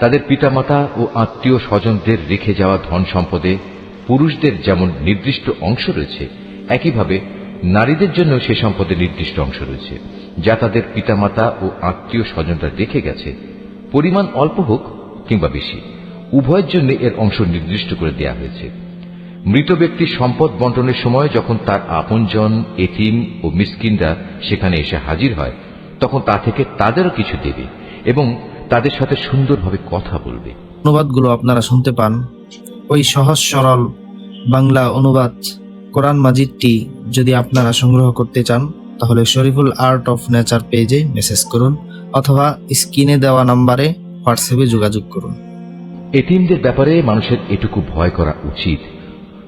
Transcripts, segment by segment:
তাদের পিতামাতা ও আত্মীয় স্বজনদের রেখে যাওয়া ধন সম্পদে পুরুষদের যেমন নির্দিষ্ট অংশ রয়েছে, একইভাবে নারীদের জন্য সে সম্পদে নির্দিষ্ট অংশ রয়েছে। যা তাদের পিতামাতা ও আত্মীয় স্বজনরা রেখে গেছে। পরিমাণ অল্প হোক কিংবা বেশি, উভয়ের জন্য এর অংশ নির্দিষ্ট করে দেয়া হয়েছে। মৃত ব্যক্তির সম্পদ বন্টনের সময় যখন তার আপনজন, এতিম ও মিসকিনরা সেখানে এসে হাজির হয়, তখন তা থেকে তাদেরও কিছু দেবে এবং তাদের সাথে সুন্দরভাবে কথা বলবে। অনুবাদগুলো আপনারা শুনতে পান। ওই সহজ সরল বাংলা অনুবাদ কোরআন মাজিদটি যদি আপনারা সংগ্রহ করতে চান তাহলে শরীফুল আর্ট অফ নেচার পেজে মেসেজ করুন অথবা স্ক্রিনে দেওয়া নাম্বারে হোয়াটসঅ্যাপে যোগাযোগ করুন। এতিমদের ব্যাপারে মানুষের এটুকু ভয় করা উচিত।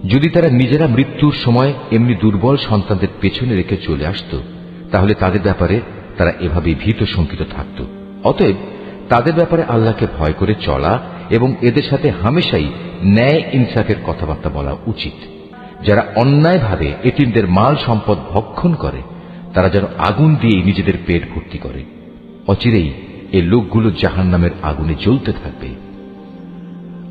যদি তারা নিজেরা মৃত্যুর সময় এমনি দুর্বল সন্তানদের পেছনে রেখে চলে আসত তাহলে তাদের ব্যাপারে তারা এভাবে ভীত শঙ্কিত থাকত। অতএব তাদের ব্যাপারে আল্লাহকে ভয় করে চলা এবং এদের সাথে হামেশাই ন্যায় ইনসাফের কথাবার্তা বলা উচিত। যারা অন্যায়ভাবে এতিমদের মাল সম্পদ ভক্ষণ করে, তারা যেন আগুন দিয়ে নিজেদের পেট ভর্তি করে। অচিরেই এ লোকগুলো জাহান নামের আগুনে জ্বলতে থাকবে।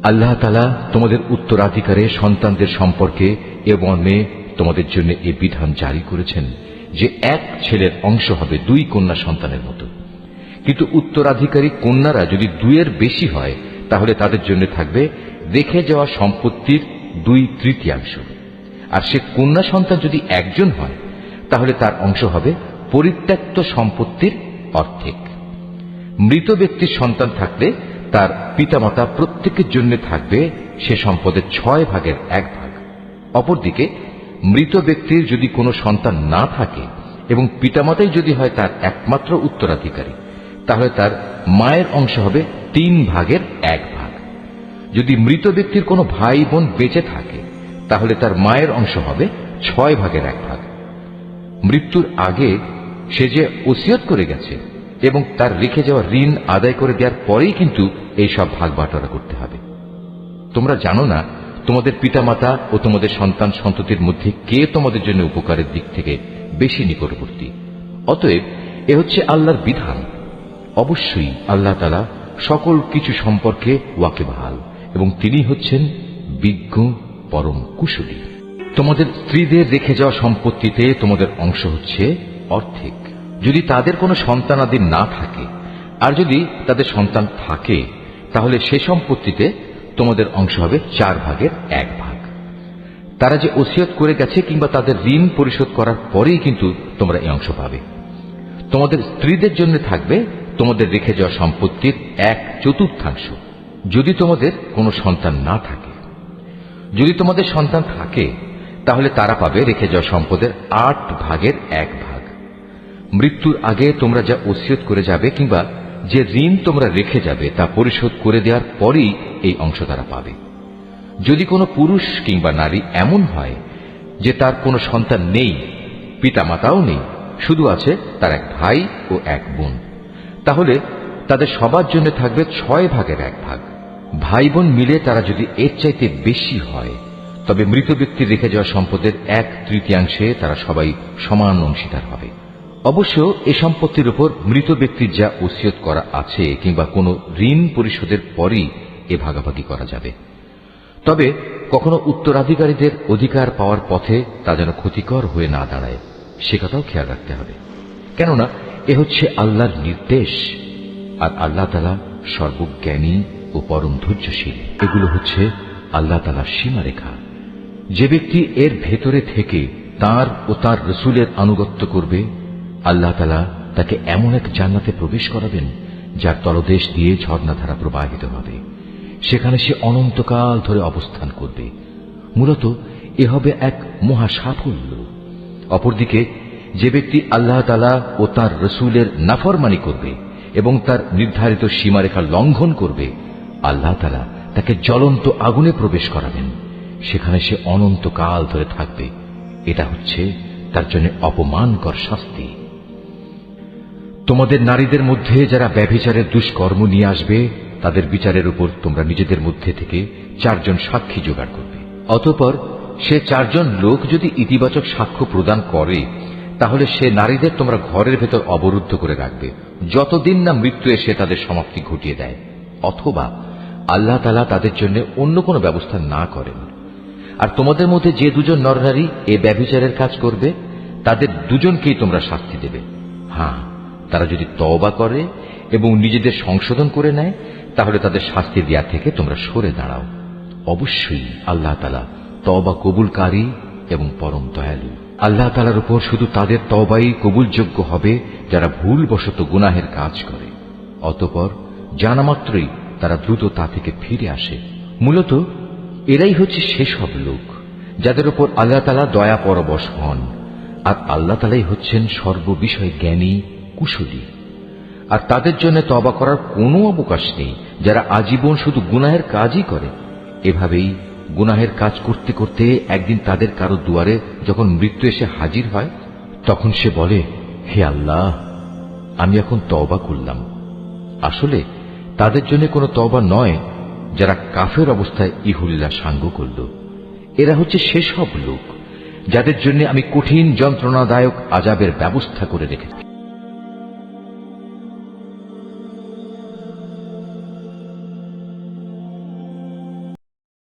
আল্লাহ তালা তোমাদের উত্তরাধিকারে সন্তানদের সম্পর্কে এ মর্মে তোমাদের জন্য এ বিধান জারি করেছেন যে এক ছেলের অংশ হবে দুই কন্যা সন্তানের মতো। কিন্তু উত্তরাধিকারী কন্যারা যদি দুইয়ের বেশি হয়, তাহলে তাদের জন্য থাকবে রেখে যাওয়া সম্পত্তির দুই তৃতীয়াংশ। আর সে কন্যা সন্তান যদি একজন হয়, তাহলে তার অংশ হবে পরিত্যক্ত সম্পত্তির অর্ধেক। মৃত ব্যক্তির সন্তান থাকলে তার পিতামাতা প্রত্যেকের জন্য থাকবে সে সম্পদের ছয় ভাগের এক ভাগ। অপরদিকে, মৃত ব্যক্তির যদি কোনো সন্তান না থাকে এবং পিতামাতাই যদি হয় তার একমাত্র উত্তরাধিকারী তাহলে তার মায়ের অংশ হবে তিন ভাগের এক ভাগ। যদি মৃত ব্যক্তির কোনো ভাই বোন বেঁচে থাকে, তাহলে তার মায়ের অংশ হবে ছয় ভাগের এক ভাগ। মৃত্যুর আগে সে যে ওসিয়ত করে গেছে এবং তার রেখে যাওয়া ঋণ আদায় করে দেওয়ার পরেই কিন্তু এই সব ভাগ বাটোয়ারা করতে হবে। তোমরা জানো না তোমাদের পিতামাতা ও তোমাদের সন্তান সন্ততির মধ্যে কে তোমাদের জন্য উপকারের দিক থেকে বেশি নিকটবর্তী। অতএব এ হচ্ছে আল্লাহর বিধান। অবশ্যই আল্লাহ তালা সকল কিছু সম্পর্কে ওয়াকিবহাল এবং তিনি হচ্ছেন বিজ্ঞ পরম কুশলী। তোমাদের স্ত্রীদের রেখে যাওয়া সম্পত্তিতে তোমাদের অংশ হচ্ছে অর্ধেক। যদি তাদের কোনো সন্তানাদি না থাকে, আর যদি তাদের সন্তান থাকে, তাহলে সে সম্পত্তিতে তোমাদের অংশ হবে চার ভাগের এক ভাগ। তারা যে ওসিয়ত করে গেছে কিংবা তাদের ঋণ পরিশোধ করার পরেই কিন্তু তোমরা এই অংশ পাবে। তোমাদের স্ত্রীদের জন্য থাকবে তোমাদের রেখে যাওয়া সম্পত্তির এক চতুর্থাংশ। যদি তোমাদের কোনো সন্তান না থাকে। যদি তোমাদের সন্তান থাকে, তাহলে তারা পাবে রেখে যাওয়া সম্পদের আট ভাগের এক ভাগ। মৃত্যুর আগে তোমরা যা ওসিয়ত করে যাবে কিংবা যে ঋণ তোমরা রেখে যাবে, তা পরিশোধ করে দেওয়ার পরেই এই অংশ তারা পাবে। যদি কোনো পুরুষ কিংবা নারী এমন হয় যে তার কোনো সন্তান নেই, পিতামাতাও নেই, শুধু আছে তার এক ভাই ও এক বোন। তাহলে তাদের সবার জন্য থাকবে ছয় ভাগের এক ভাগ। ভাই বোন মিলে তারা যদি এর চাইতে বেশি হয়, তবে মৃত ব্যক্তির রেখে যাওয়া সম্পদের এক তৃতীয়াংশে তারা সবাই সমান অংশীদার হবে। অবশ্য এ সম্পত্তির উপর মৃত ব্যক্তির যা ওসিয়ত করা আছে কিংবা কোনো ঋণ পরিশোধের পরই এ ভাগাভাগি করা যাবে। তবে কখনো উত্তরাধিকারীদের অধিকার পাওয়ার পথে তা যেন ক্ষতিকর হয়ে না দাঁড়ায়, সে কথাও খেয়াল রাখতে হবে। কেননা এ হচ্ছে আল্লাহর নির্দেশ, আর আল্লাহ তালা সর্বজ্ঞানী ও পরম ধৈর্যশীল। এগুলো হচ্ছে আল্লাহ তালার সীমারেখা। যে ব্যক্তি এর ভেতরে থেকে তার ও তার রসুলের আনুগত্য করবে, আল্লাহ তালা তাকে এমন এক জান্নাতে প্রবেশ করাবেন, যার তলদেশ দিয়ে ঝর্ণাধারা প্রবাহিত হবে। সেখানে সে অনন্তকাল ধরে অবস্থান করবে। মূলত এ হবে এক মহা সাফল্য অপরদিকে যে ব্যক্তি আল্লাহ তালা ও তার রসুলের নাফরমানি করবে এবং তার নির্ধারিত সীমারেখা লঙ্ঘন করবে, আল্লাহ তালা তাকে জ্বলন্ত আগুনে প্রবেশ করাবেন। সেখানে সে অনন্তকাল ধরে থাকবে। এটা হচ্ছে তার জন্য অপমানকর শাস্তি। তোমাদের নারীদের মধ্যে যারা ব্যভিচারের দুষ্কর্ম নিয়ে আসবে, তাদের বিচারের উপর তোমরা নিজেদের মধ্যে থেকে চারজন সাক্ষী জোগাড় করবে। অতপর সে চারজন লোক যদি ইতিবাচক সাক্ষ্য প্রদান করে তাহলে সে নারীদের তোমরা ঘরের ভেতর অবরুদ্ধ করে রাখবে। যতদিন না মৃত্যু এসে তাদের সমাপ্তি ঘটিয়ে দেয়। অথবা আল্লাহ তালা তাদের জন্য অন্য কোনো ব্যবস্থা না করেন। আর তোমাদের মধ্যে যে দুজন নরনারী এ ব্যভিচারের কাজ করবে, তাদের দুজনকেই তোমরা শাস্তি দেবে। হ্যাঁ তারা যদি তওবা করে এবং নিজেদের সংশোধন করে নেয়, তাহলে তাদের শাস্তি দেয়া থেকে তোমরা সরে দাঁড়াও। অবশ্যই আল্লাহ তালা তওবা কবুলকারী এবং পরম দয়ালু। আল্লাহ তালার উপর শুধু তাদের তবাই কবুলযোগ্য হবে যারা ভুলবশত গুনাহের কাজ করে। অতপর জানা মাত্রই তারা দ্রুত তা থেকে ফিরে আসে। মূলত এরাই হচ্ছে সেসব লোক যাদের উপর আল্লাহ তালা দয়া পরবশ হন। আর আল্লাহ তালাই হচ্ছেন সর্ববিষয় জ্ঞানী, কুশলী। আর তাদের জন্য তবা করার কোনো অবকাশ নেই যারা আজীবন শুধু গুনাহের কাজই করে। এভাবেই গুনাহের কাজ করতে করতে একদিন তাদের কারও দুয়ারে যখন মৃত্যু এসে হাজির হয়, তখন সে বলে, হে আল্লাহ, আমি এখন তওবা করলাম। আসলে তাদের জন্য কোনো তওবা নয়, যারা কাফের অবস্থায় ইহুল্লা সাঙ্গ করল। এরা হচ্ছে সেসব লোক, যাদের জন্য আমি কঠিন যন্ত্রণাদায়ক আজাবের ব্যবস্থা করে রেখেছি।